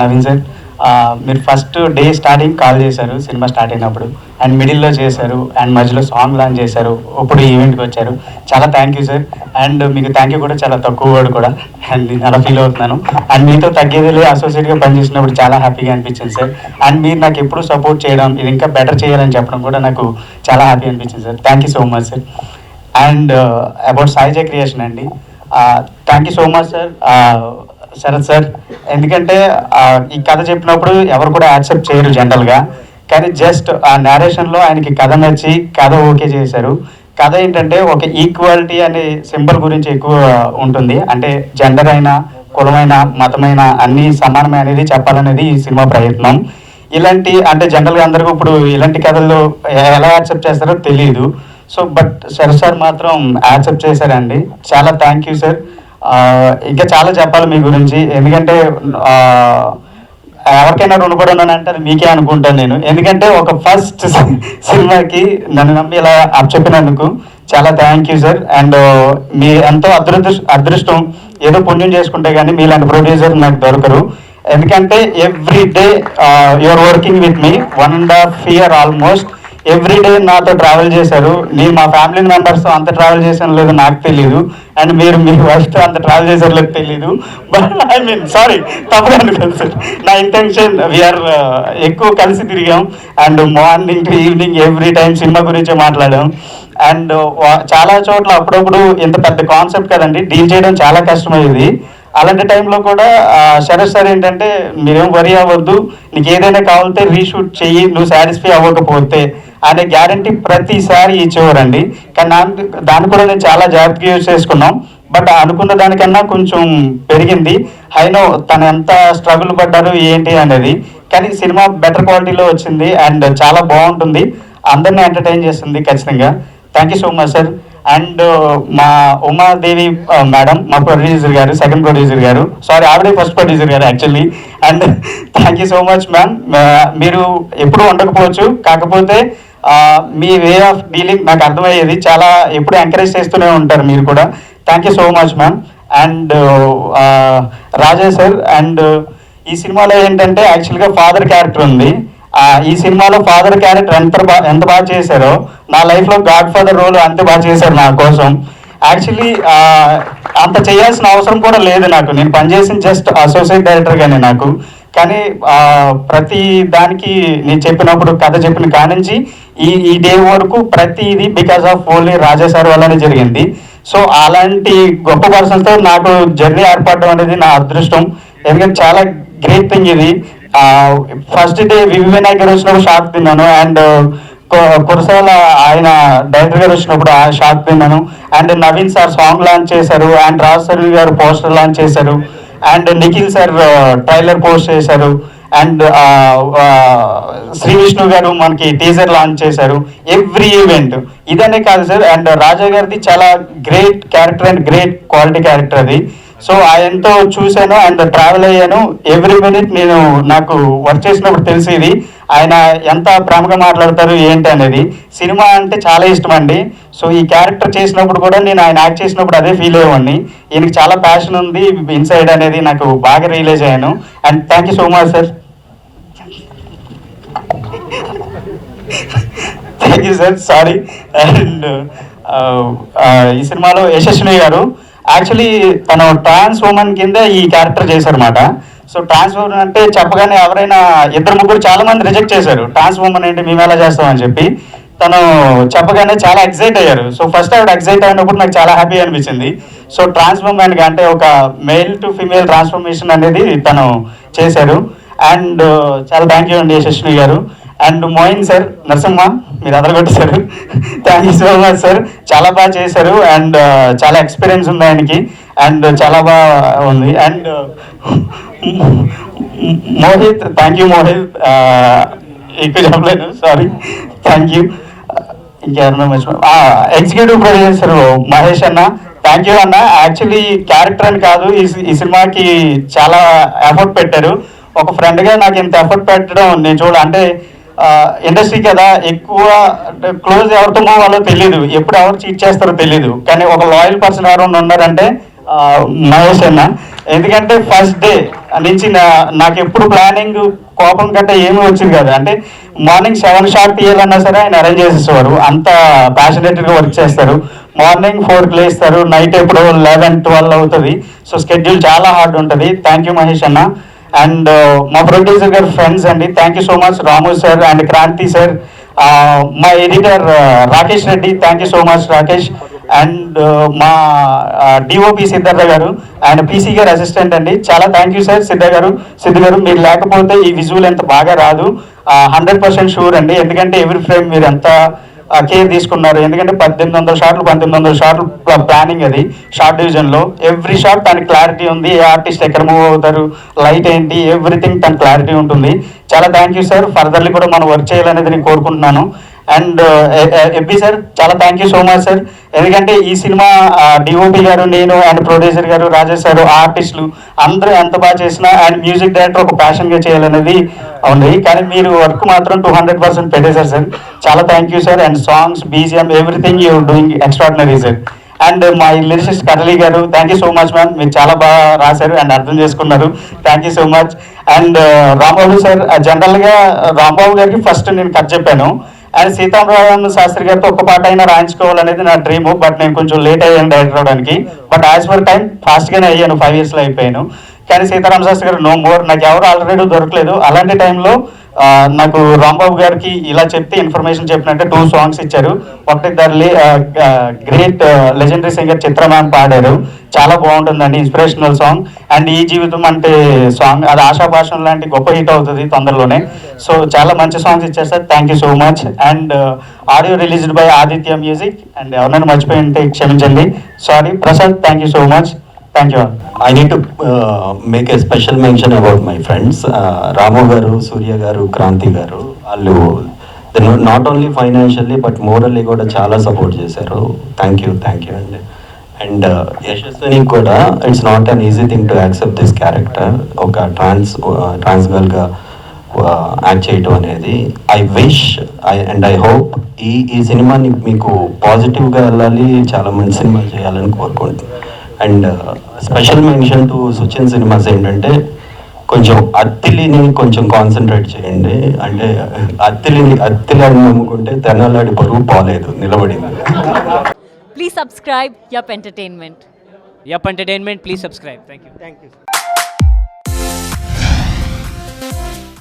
Naveen sir. మీరు first day starting call చేశారు cinema start అయినప్పుడు. అండ్ మిడిల్లో చేశారు అండ్ మధ్యలో సాంగ్ లాంచ్ చేశారు ఇప్పుడు ఈవెంట్కి వచ్చారు. చాలా థ్యాంక్ యూ సార్ అండ్ మీకు థ్యాంక్ యూ కూడా చాలా తక్కువ వర్డ్ కూడా. అండ్ నేను అలా ఫీల్ అవుతున్నాను. అండ్ మీతో తగ్గేది అసోసియేట్గా పనిచేసినప్పుడు చాలా హ్యాపీగా అనిపించింది సార్ అండ్ మీరు నాకు ఎప్పుడు సపోర్ట్ చేయడం ఇది ఇంకా బెటర్ చేయాలని చెప్పడం కూడా నాకు చాలా హ్యాపీ అనిపించింది sir thank you so much sir and about సాయిజ creation అండి. Thank you so much sir Sarath sir ఎందుకంటే ఈ కథ చెప్పినప్పుడు ఎవరు కూడా యాక్సెప్ట్ చేయరు జనరల్గా. కానీ జస్ట్ ఆ నేరేషన్లో ఆయనకి కథ నచ్చి కథ ఓకే చేశారు. కథ ఏంటంటే ఒక ఈక్వాలిటీ అనే సింబల్ గురించి ఎక్కువ ఉంటుంది. అంటే జెండర్ అయినా కులమైన మతమైన అన్ని సమానమే అనేది చెప్పాలనేది ఈ సినిమా ప్రయత్నం. ఇలాంటి అంటే జనరల్గా అందరికీ ఇప్పుడు ఇలాంటి కథలు ఎలా యాక్సెప్ట్ చేస్తారో తెలియదు సో బట్ సార్ సార్ మాత్రం యాక్సెప్ట్ చేశారండి. చాలా థ్యాంక్ యూ సార్. ఇంకా చాలా చెప్పాలి మీ గురించి. ఎందుకంటే ఎవరికైనా రుణపడి ఉన్నానంటే అది మీకే అనుకుంటాను నేను. ఎందుకంటే ఒక ఫస్ట్ సినిమాకి నన్ను నమ్మి ఇలా చెప్పినందుకు చాలా థ్యాంక్ యూ సార్ అండ్ మీ ఎంతో అదృష్ట అదృష్టం ఏదో పుణ్యం చేసుకుంటే కానీ మీలాంటి ప్రొడ్యూసర్ నాకు దొరకరు. ఎందుకంటే every day your working with me one and half year almost every day నాతో ట్రావెల్ చేశారు. నేను మా ఫ్యామిలీ మెంబర్స్తో అంత ట్రావెల్ చేశాను లేదో నాకు తెలియదు అండ్ మీరు మీ వైఫ్తో అంత ట్రావెల్ చేశారు లేదో తెలియదు బట్ ఐ మీన్ సారీ తప్పదు అనుకోండి సార్ నా ఇంటెన్షన్ వీఆర్ uh, ఎక్కువ కలిసి తిరిగాం. And morning to evening every time cinema గురించే మాట్లాడాం. అండ్ uh, చాలా చోట్ల అప్పుడప్పుడు ఇంత పెద్ద కాన్సెప్ట్ కదండి డీల్ చేయడం చాలా కష్టమయ్యేది. అలాంటి టైంలో కూడా సరే శరత్ సార్ ఏంటంటే మీరేం వరి అవ్వద్దు. నీకు ఏదైనా కావాలంటే రీషూట్ చెయ్యి. నువ్వు సాటిస్ఫై అవ్వకపోతే. అనే గ్యారంటీ ప్రతిసారి ఇచ్చేవారండి. కానీ దాని దాన్ని కూడా నేను చాలా జాగ్రత్తగా యూజ్ చేసుకున్నాం. బట్ అనుకున్న దానికన్నా కొంచెం పెరిగింది. అయినో తను ఎంత స్ట్రగుల్ పడ్డారు ఏంటి అనేది. కానీ సినిమా బెటర్ క్వాలిటీలో వచ్చింది అండ్ చాలా బాగుంటుంది. అందరినీ ఎంటర్టైన్ చేస్తుంది ఖచ్చితంగా. Thank you so much sir. And మా ఉమాదేవి మేడం మా ప్రొడ్యూసర్ గారు సెకండ్ ప్రొడ్యూసర్ గారు. సారీ ఆవిడే ఫస్ట్ ప్రొడ్యూసర్ గారు actually. And thank you so much ma'am. మీరు ఎప్పుడు ఉండకపోవచ్చు. కాకపోతే మీ వే ఆఫ్ డీలింగ్ నాకు అర్థమయ్యేది. చాలా ఎప్పుడు ఎంకరేజ్ చేస్తూనే ఉంటారు మీరు కూడా. Thank you so much ma'am and Raja sir and ఈ సినిమాలో ఏంటంటే యాక్చువల్గా ఫాదర్ క్యారెక్టర్ ఉంది. ఈ సినిమాలో ఫాదర్ క్యారెక్టర్ ఎంత బాగా ఎంత బాగా చేశారో నా లైఫ్లో గాడ్ ఫాదర్ రోల్ అంత బాగా చేశారు నా కోసం. యాక్చువల్లీ అంత చేయాల్సిన అవసరం కూడా లేదు నాకు. నేను పనిచేసిన జస్ట్ అసోసియేట్ డైరెక్టర్గానే నాకు. కానీ ప్రతి దానికి నేను చెప్పినప్పుడు కథ చెప్పిన కానించి ఈ ఈ డే వరకు ప్రతిది because of only Raja sir వల్లనే జరిగింది. సో అలాంటి గొప్ప పర్సన్తో నాకు జర్నీ ఏర్పడడం అనేది నా అదృష్టం. ఎందుకంటే చాలా గ్రేట్ థింగ్ ఇది. ఫస్ట్ డే వివి వినాయక్ గారు వచ్చినప్పుడు షాక్ తిన్నాను. అండ్ కురసాల ఆయన డైరెక్టర్ గారు వచ్చినప్పుడు ఆ షాక్ తిన్నాను. And Naveen sir song launch చేశారు. అండ్ రాజ్ సార్ గారు పోస్టర్ లాంచ్ చేశారు. And Nikhil sir trailer post చేశారు. అండ్ శ్రీ విష్ణు గారు మనకి టీజర్ లాంచ్ చేశారు. ఎవ్రీ ఈవెంట్ ఇదనే కాదు సార్ అండ్ రాజా గారిది చాలా great character and great quality character అది. సో ఆయనతో చూశాను అండ్ ట్రావెల్ అయ్యాను. ఎవ్రీ మినిట్ నేను నాకు వర్క్ చేసినప్పుడు తెలిసేది ఆయన ఎంత ప్రేమగా మాట్లాడతారు ఏంటి అనేది. సినిమా అంటే చాలా ఇష్టం అండి. సో ఈ క్యారెక్టర్ చేసినప్పుడు కూడా నేను ఆయన యాక్ట్ చేసినప్పుడు అదే ఫీల్ అయ్యేవాడిని. ఈయనకి చాలా ప్యాషన్ ఉంది. ఇన్సైడ్ అనేది నాకు బాగా రియలైజ్ అయ్యాను. And thank you so much sir thank you sir sorry and ఈ సినిమాలో యశస్వి గారు యాక్చువల్లీ తను ట్రాన్స్ ఉమెన్ కింద ఈ క్యారెక్టర్ చేశారన్నమాట. సో ట్రాన్స్ ఉమెన్ అంటే చెప్పగానే ఎవరైనా ఇద్దరు ముగ్గురు చాలా మంది రిజెక్ట్ చేశారు. ట్రాన్స్ ఉమెన్ ఏంటి మేము ఎలా చేస్తామని చెప్పి. తను చెప్పగానే చాలా ఎక్సైట్ అయ్యారు. సో ఫస్ట్ ఆవిడ ఎక్సైట్ అయినప్పుడు నాకు చాలా హ్యాపీ అనిపించింది. సో ట్రాన్స్ఫర్మేషన్ అంటే ఒక మేల్ టు ఫిమేల్ ట్రాన్స్ఫర్మేషన్ అనేది తను చేశారు. అండ్ uh, చాలా థ్యాంక్ యూ అండి యశస్విని గారు. అండ్ మోయిన్ సార్ నరసింహ మీరు అదరగొట్టేశారు thank you so much sir చాలా బాగా చేశారు అండ్ చాలా ఎక్స్పీరియన్స్ ఉంది ఆయనకి. అండ్ చాలా బాగా ఉంది. And Mohit thank you Mohit. ఎక్కువ చెప్పలేదు సారీ థ్యాంక్ యూ ఇంకెవరన్నా మర్చిపో ఎగ్జిక్యూటివ్ ప్రొడ్యూసర్ మహేష్ అన్న. థ్యాంక్ యూ అన్న. యాక్చువల్లీ క్యారెక్టర్ అని కాదు ఈ ఈ సినిమాకి చాలా ఎఫర్ట్ పెట్టారు. ఒక ఫ్రెండ్గా నాకు ఇంత ఎఫర్ట్ పెట్టడం నేను చూడ అంటే ఇండస్ట్రీ కదా ఎక్కువ క్లోజ్ ఎవరితో వాళ్ళో తెలియదు ఎప్పుడు ఎవరు చీట్ చేస్తారో తెలియదు కానీ ఒక లాయల్ పర్సన్ ఎవరైనా ఉన్నారంటే మహేష్ అన్న. ఎందుకంటే ఫస్ట్ డే నుంచి నా నాకు ఎప్పుడు ప్లానింగ్ కోపం గట్ట ఏమీ వచ్చింది కదా. అంటే మార్నింగ్ సెవెన్ షార్ట్ తీయాలన్నా సరే ఆయన అరేంజ్ చేసేసేవారు. అంత ప్యాషనేట్గా వర్క్ చేస్తారు. మార్నింగ్ ఫోర్కి లేస్తారు. నైట్ ఎప్పుడు లెవెన్ ట్వెల్వ్ అవుతుంది. సో స్కెడ్యూల్ చాలా హార్డ్ ఉంటుంది. థ్యాంక్ యూ మహేష్ అన్న. అండ్ మా ప్రొడ్యూసర్ గారు ఫ్రెండ్స్ అండి thank you so much Ramu sir and Kranti sir మా editor Rakesh Reddy thank you so much Rakesh and మా డిఓపి సిద్ధార్థ గారు అండ్ పీసీ గారు అసిస్టెంట్ అండి చాలా థ్యాంక్ యూ సార్ సిద్ధ గారు సిద్ధ గారు మీరు లేకపోతే ఈ విజువల్ ఎంత బాగా రాదు. హండ్రెడ్ పర్సెంట్ షూర్ అండి ఎందుకంటే ఎవ్రీ ఫ్రేమ్ మీరు ఎంత కేర్ తీసుకున్నారు. ఎందుకంటే పద్దెనిమిది వందల షాట్లు పంతొమ్మిది వందల షాట్లు ప్లానింగ్ అది. షార్ట్ డివిజన్లో ఎవ్రీ షాట్ దానికి క్లారిటీ ఉంది. ఏ ఆర్టిస్ట్ ఎక్కడ మూవ్ అవుతారు లైట్ ఏంటి ఎవ్రీథింగ్ తన క్లారిటీ ఉంటుంది. చాలా థ్యాంక్ యూ సార్. ఫర్దర్లీ కూడా మనం వర్క్ చేయాలనేది నేను కోరుకుంటున్నాను. అండ్ ఎబ్బి సార్ చాలా thank you so much sir. ఎందుకంటే ఈ సినిమా డిఓపి గారు నేను అండ్ ప్రొడ్యూసర్ గారు రాజేష్ సార్ ఆర్టిస్టులు అందరూ ఎంత బాగా చేసినా అండ్ మ్యూజిక్ డైరెక్టర్ ఒక ప్యాషన్గా చేయాలనేది ఉంది. కానీ మీరు వర్క్ మాత్రం టూ హండ్రెడ్ పర్సెంట్ పెట్టేశారు సార్. చాలా thank you sir. And songs BGM everything you doing extraordinary sir. And మా లిరిసిస్ట్ కటలీ గారు thank you so much ma'am మీరు చాలా బాగా రాశారు అండ్ అర్థం చేసుకున్నారు. Thank you so much and uh, Rambabu sir uh, జనరల్గా uh, రాంబాబు గారికి ఫస్ట్ నేను కట్ చెప్పాను. అండ్ సీతారామ శాస్త్రి గారితో ఒక పాట అయినా రాయించుకోవాలనేది నా డ్రీమ్ బట్ నేను కొంచెం లేట్ అయ్యాను డైరెక్ట్ అవడానికి. బట్ యాజ్ ఫర్ టైం ఫాస్ట్గానే అయ్యాను. ఫైవ్ ఇయర్స్లో అయిపోయాను. కానీ సీతారాం శాస్త్రి గారు నో మోర్ నాకు ఎవరు ఆల్రెడీ దొరకలేదు. అలాంటి టైంలో నాకు రాంబాబు గారికి ఇలా చెప్తే ఇన్ఫర్మేషన్ చెప్పినట్టే టూ సాంగ్స్ ఇచ్చారు. ఒకటి దర్లీ great legendary singer Chitra ma'am పాడారు. చాలా బాగుంటుందండి ఇన్స్పిరేషనల్ సాంగ్. అండ్ ఈ జీవితం అంటే సాంగ్ అది ఆశాభాషం లాంటి గొప్ప హిట్ అవుతుంది తొందరలోనే. సో చాలా మంచి సాంగ్స్ ఇచ్చారు sir. Thank you so much and audio released by Aditya music. And ఎవరైనా మర్చిపోయి ఉంటే క్షమించండి. Sorry Prasad thank you so much thank you I need to make make special mention mention my friends Ramu గారు సూర్య గారు క్రాంతి గారు వాళ్ళు not only financially but morally కూడా చాలా సపోర్ట్ చేశారు. థ్యాంక్ యూ థ్యాంక్ యూ అండి అండ్ యశస్విని కూడా it's not an easy thing to accept this character ఒక ట్రాన్స్ ట్రాన్స్ గర్ల్గా యాక్ట్ చేయటం అనేది. I wish I and I hope ఈ ఈ సినిమాని మీకు పాజిటివ్గా వెళ్ళాలి చాలా మంచి సినిమా చేయాలని కోరుకుంటున్నాను. And special mention to Suchin cinemas ఏంటంటే కొంచెం అత్తిలిని కొంచెం కాన్సన్ట్రేట్ చేయండి. అంటే అత్తిలిని అత్తిలి అని నమ్ముకుంటే తెనాలాడి పరువు పోలేదు నిలబడింది. Please subscribe Yup entertainment Yup entertainment please subscribe thank you thank you